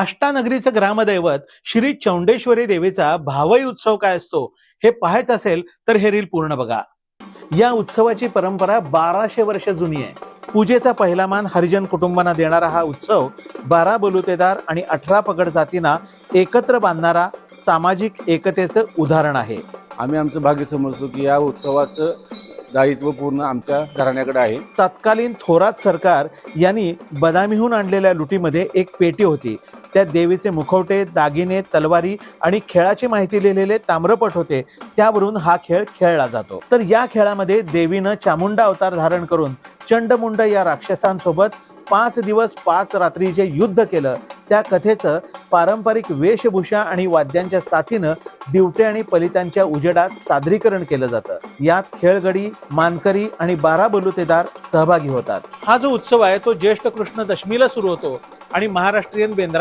अष्टानगरीचं ग्रामदैवत श्री चौंडेश्वरी देवीचा भावई उत्सव काय असतो हे पाहायचं असेल तर हे रील पूर्ण बघा. या उत्सवाची परंपरा बाराशे वर्ष जुनी आहे. पूजेचा पहिला मान हरिजन कुटुंबांना देणारा हा उत्सव बारा बलुतेदार आणि अठरा पगड जातींना एकत्र बांधणारा सामाजिक एकतेचं उदाहरण आहे. आम्ही आमचं भाग्य समजतो की या उत्सवाचं दायित्व पूर्ण आमच्या घराण्याकडे आहे. तत्कालीन थोरात सरकार यांनी बदामीहून आणलेल्या लुटीमध्ये एक पेटी होती. त्यात देवीचे मुखवटे दागिने तलवारी आणि खेळाची माहिती लिहिलेले ताम्रपट होते. त्यावरून हा खेळ खेळला जातो. तर या खेळामध्ये देवीनं चामुंडा अवतार धारण करून चंडमुंड या राक्षसांसोबत पाच दिवस पाच रात्री जे युद्ध केलं त्या कथेचं पारंपरिक वेशभूषा आणि वाद्यांच्या साथीनं दिवटे आणि पलितांच्या उजेडात सादरीकरण केलं जातं. यात खेळगडी मानकरी आणि बारा बलुतेदार सहभागी होतात. हा जो उत्सव आहे तो ज्येष्ठ कृष्ण दशमीला सुरू होतो आणि महाराष्ट्रीयन बेंद्रा